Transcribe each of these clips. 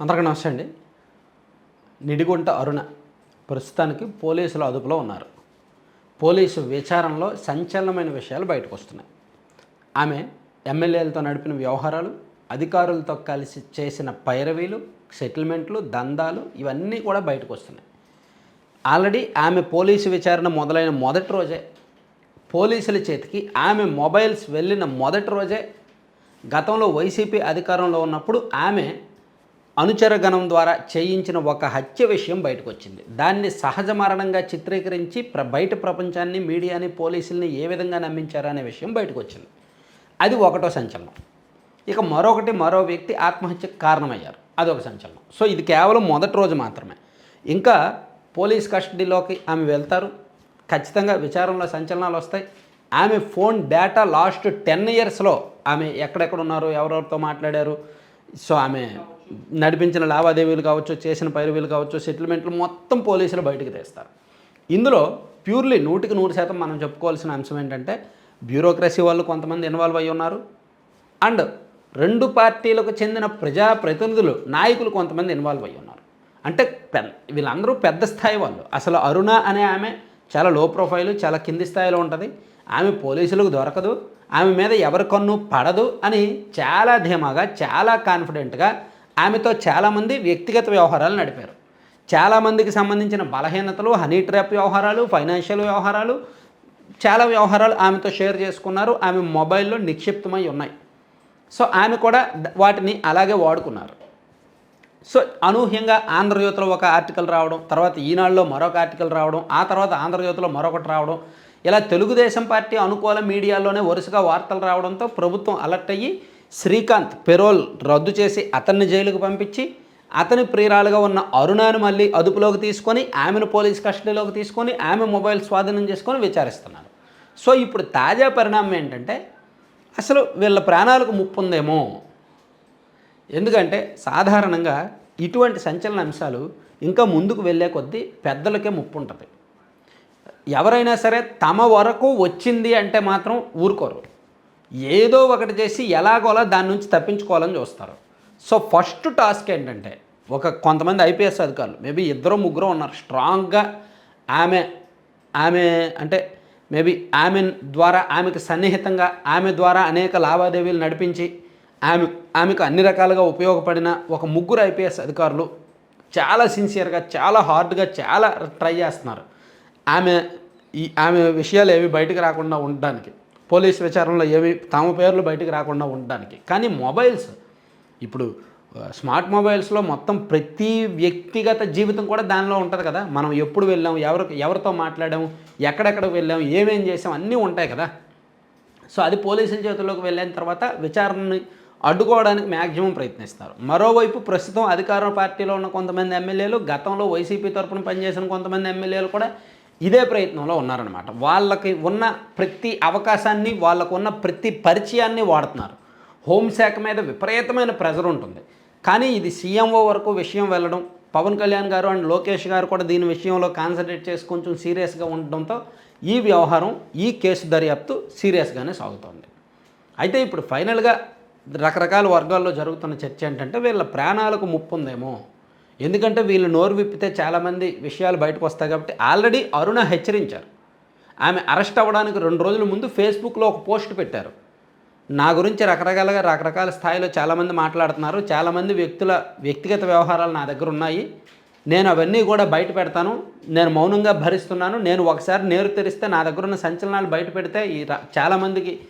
అందరికీ నమస్తే అండి. నిడిగుంట అరుణ ప్రస్తుతానికి పోలీసుల అదుపులో ఉన్నారు. పోలీసు విచారణలో సంచలనమైన విషయాలు బయటకు వస్తున్నాయి. ఆమె ఎమ్మెల్యేలతో నడిపిన వ్యవహారాలు అధికారులతో కలిసి చేసిన పైరవీలు సెటిల్మెంట్లు దందాలు ఇవన్నీ కూడా బయటకు వస్తున్నాయి. ఆల్రెడీ ఆమె పోలీసు విచారణ మొదలైన మొదటి రోజే పోలీసుల చేతికి ఆమె మొబైల్స్ వెళ్ళిన మొదటి రోజే గతంలో వైసీపీ అధికారంలో ఉన్నప్పుడు ఆమె అనుచరగణం ద్వారా చేయించిన ఒక హత్య విషయం బయటకు వచ్చింది దాన్ని సహజ మరణంగా చిత్రీకరించి ప్ర బయట ప్రపంచాన్ని మీడియాని పోలీసుల్ని ఏ విధంగా నమ్మించారనే విషయం బయటకు వచ్చింది అది ఒకటో సంచలనం. ఇక మరొకటి మరో వ్యక్తి ఆత్మహత్యకు కారణమయ్యారు. అదొక సంచలనం. సో ఇది కేవలం మొదటి రోజు మాత్రమే. ఇంకా పోలీస్ కస్టడీలోకి ఆమె వెళ్తారు. ఖచ్చితంగా విచారణలో సంచలనాలు వస్తాయి. ఆమె ఫోన్ డేటా లాస్ట్ టెన్ ఇయర్స్లో ఆమె ఎక్కడెక్కడ ఉన్నారు ఎవరెవరితో మాట్లాడారు. సో ఆమె నడిపించిన లావాదేవీలు కావచ్చు చేసిన పైరువీలు కావచ్చు సెటిల్మెంట్లు మొత్తం పోలీసులు బయటకు తీస్తారు. ఇందులో ప్యూర్లీ నూటికి నూరు శాతం మనం చెప్పుకోవాల్సిన అంశం ఏంటంటే బ్యూరోక్రసీ వాళ్ళు కొంతమంది ఇన్వాల్వ్ అయి ఉన్నారు. అండ్ రెండు పార్టీలకు చెందిన ప్రజా ప్రతినిధులు నాయకులు కొంతమంది ఇన్వాల్వ్ అయి ఉన్నారు. అంటే పెద్ద వీళ్ళందరూ పెద్ద స్థాయి వాళ్ళు. అసలు అరుణ అనే ఆమె చాలా లో ప్రొఫైల్ చాలా కింది స్థాయిలో ఉంటుంది. ఆమె పోలీసులకు దొరకదు. ఆమె మీద ఎవరి కన్ను పడదు అని చాలా ధీమాగా చాలా కాన్ఫిడెంట్గా ఆమెతో చాలామంది వ్యక్తిగత వ్యవహారాలు నడిపారు. చాలామందికి సంబంధించిన బలహీనతలు హనీ ట్రాప్ వ్యవహారాలు ఫైనాన్షియల్ వ్యవహారాలు చాలా వ్యవహారాలు ఆమెతో షేర్ చేసుకున్నారు. ఆమె మొబైల్లో నిక్షిప్తమై ఉన్నాయి. సో ఆమె కూడా వాటిని అలాగే వాడుకున్నారు. సో అనూహ్యంగా ఆంధ్రజ్యోతిలో ఒక ఆర్టికల్ రావడం తర్వాత ఈనాడులో మరొక ఆర్టికల్ రావడం ఆ తర్వాత ఆంధ్రజ్యోతిలో మరొకటి రావడం ఇలా తెలుగుదేశం పార్టీ అనుకూల మీడియాలోనే వరుసగా వార్తలు రావడంతో ప్రభుత్వం అలర్ట్ అయ్యి శ్రీకాంత్ పెరోల్ రద్దు చేసి అతన్ని జైలుకు పంపించి అతని ప్రియురాలుగా ఉన్న అరుణాను మళ్ళీ అదుపులోకి తీసుకొని ఆమెను పోలీస్ కస్టడీలోకి తీసుకొని ఆమె మొబైల్ స్వాధీనం చేసుకొని విచారిస్తున్నారు. సో ఇప్పుడు తాజా పరిణామం ఏంటంటే అసలు వీళ్ళ ప్రాణాలకు ముప్పు ఉందేమో ఎందుకంటే సాధారణంగా ఇటువంటి సంచలన అంశాలు ఇంకా ముందుకు వెళ్ళే కొద్దీ పెద్దలకే ముప్పు ఉంటుంది ఎవరైనా సరే తమ వరకు వచ్చింది అంటే మాత్రం ఊరుకోరు. ఏదో ఒకటి చేసి ఎలాగోలా దాని నుంచి తప్పించుకోవాలని చూస్తారు. సో ఫస్ట్ టాస్క్ ఏంటంటే ఒక కొంతమంది ఐపీఎస్ అధికారులు మేబీ ఇద్దరు ముగ్గురు ఉన్నారు స్ట్రాంగ్గా ఆమె ఆమె అంటే మేబీ ఆమె ద్వారా ఆమెకు సన్నిహితంగా ఆమె ద్వారా అనేక లావాదేవీలు నడిపించి ఆమె ఆమెకు అన్ని రకాలుగా ఉపయోగపడిన ఒక ముగ్గురు ఐపీఎస్ అధికారులు చాలా సిన్సియర్గా చాలా హార్డ్గా చాలా ట్రై చేస్తున్నారు. ఆమె ఈ ఆమె విషయాలు ఏవి బయటకు రాకుండా ఉండడానికి. పోలీస్ విచారణలో ఏవి తమ పేర్లు బయటకు రాకుండా ఉండడానికి. కానీ మొబైల్స్ ఇప్పుడు స్మార్ట్ మొబైల్స్లో మొత్తం ప్రతి వ్యక్తిగత జీవితం కూడా దానిలో ఉంటుంది కదా. మనం ఎప్పుడు వెళ్ళాం ఎవరు ఎవరితో మాట్లాడాము ఎక్కడెక్కడ వెళ్ళాం ఏమేం చేసాం అన్నీ ఉంటాయి కదా. సో అది పోలీసుల చేతుల్లోకి వెళ్ళిన తర్వాత విచారణని అడ్డుకోవడానికి మ్యాక్సిమం ప్రయత్నిస్తారు. మరోవైపు ప్రస్తుతం అధికార పార్టీలో ఉన్న కొంతమంది ఎమ్మెల్యేలు గతంలో వైసీపీ తరపున పనిచేసిన కొంతమంది ఎమ్మెల్యేలు కూడా ఇదే ప్రయత్నంలో ఉన్నారనమాట వాళ్ళకి ఉన్న ప్రతి అవకాశాన్ని వాళ్ళకు ఉన్న ప్రతి పరిచయాన్ని వాడుతున్నారు. హోంశాఖ మీద విపరీతమైన ప్రెజర్ ఉంటుంది. కానీ ఇది సీఎంఓ వరకు విషయం వెళ్ళడం పవన్ కళ్యాణ్ గారు అండ్ లోకేష్ గారు కూడా దీని విషయంలో కాన్సన్ట్రేట్ చేసి కొంచెం సీరియస్గా ఉండడంతో ఈ వ్యవహారం ఈ కేసు దర్యాప్తు సీరియస్గానే సాగుతోంది. అయితే ఇప్పుడు ఫైనల్గా రకరకాల వర్గాల్లో జరుగుతున్న చర్చ ఏంటంటే వీళ్ళ ప్రాణాలకు ముప్పు ఉందేమో. ఎందుకంటే వీళ్ళు నోరు విప్పితే చాలామంది విషయాలు బయటకు వస్తాయి కాబట్టి ఆల్రెడీ అరుణ హెచ్చరించారు. ఆమె అరెస్ట్ అవ్వడానికి రెండు రోజుల ముందు ఫేస్బుక్లో ఒక పోస్ట్ పెట్టారు. నా గురించి రకరకాలుగా రకరకాల స్థాయిలో చాలామంది మాట్లాడుతున్నారు. చాలామంది వ్యక్తుల వ్యక్తిగత వ్యవహారాలు నా దగ్గర ఉన్నాయి. నేను అవన్నీ కూడా బయట పెడతాను. నేను మౌనంగా భరిస్తున్నాను. నేను ఒకసారి నేరు తెరిస్తే నా దగ్గర ఉన్న సంచలనాలు బయట పెడితే ఈ చాలామందికి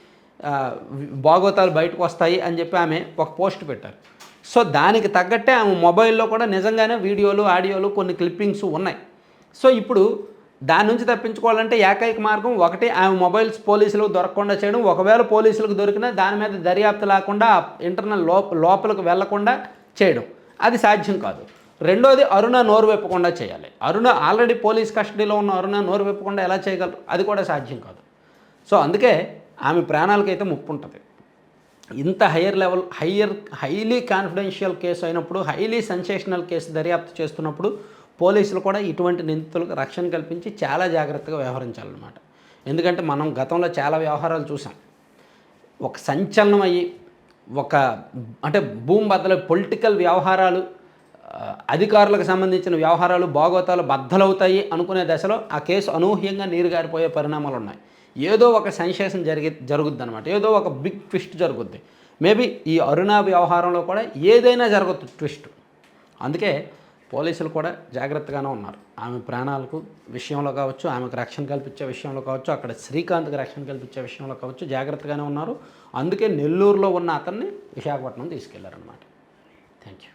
బాగోతాలు బయటకు వస్తాయి అని చెప్పి ఆమె ఒక పోస్ట్ పెట్టారు. సో దానికి తగ్గట్టే ఆమె మొబైల్లో కూడా నిజంగానే వీడియోలు ఆడియోలు కొన్ని క్లిప్పింగ్స్ ఉన్నాయి. సో ఇప్పుడు దాని నుంచి తప్పించుకోవాలంటే ఏకైక మార్గం ఒకటి ఆమె మొబైల్స్ పోలీసులకు దొరకకుండా చేయడం. ఒకవేళ పోలీసులకు దొరికినా దాని మీద దర్యాప్తు లేకుండా ఇంటర్నల్ లోప లోపలికి వెళ్ళకుండా చేయడం. అది సాధ్యం కాదు. రెండోది అరుణ నోరు వెప్పకుండా చేయాలి. అరుణ ఆల్రెడీ పోలీస్ కస్టడీలో ఉన్న అరుణ నోరు వెప్పకుండా ఎలా చేయగలరు? అది కూడా సాధ్యం కాదు. సో అందుకే ఆమె ప్రాణాలకైతే ముప్పు ఉంటుంది. ఇంత higher level higher highly confidential case అయినప్పుడు హైలీ సెన్సేషనల్ కేసు దర్యాప్తు చేస్తున్నప్పుడు పోలీసులు కూడా ఇటువంటి నిందితులకు రక్షణ కల్పించి చాలా జాగ్రత్తగా వ్యవహరించాలన్నమాట. ఎందుకంటే మనం గతంలో చాలా వ్యవహారాలు చూసాం. ఒక సంచలనం అయ్యి ఒక అంటే భూమి బద్దలు పొలిటికల్ వ్యవహారాలు అధికారులకు సంబంధించిన వ్యవహారాలు బాగోతాలు బద్దలవుతాయి అనుకునే దశలో ఆ కేసు అనూహ్యంగా నీరుగారిపోయే పరిణామాలు ఉన్నాయి. ఏదో ఒక సెన్సేషన్ జరిగి జరుగుద్ది అనమాట ఏదో ఒక బిగ్ ట్విస్ట్ జరుగుద్ది. మేబీ ఈ అరుణ వ్యవహారంలో కూడా ఏదైనా జరగదు ట్విస్ట్. అందుకే పోలీసులు కూడా జాగ్రత్తగానే ఉన్నారు. ఆమె ప్రాణాలకు విషయంలో కావచ్చు ఆమెకు రక్షణ కల్పించే విషయంలో కావచ్చు అక్కడ శ్రీకాంత్కి రక్షణ కల్పించే విషయంలో కావచ్చు జాగ్రత్తగానే ఉన్నారు. అందుకే నెల్లూరులో ఉన్న అతన్ని విశాఖపట్నం తీసుకెళ్ళారనమాట థ్యాంక్ యూ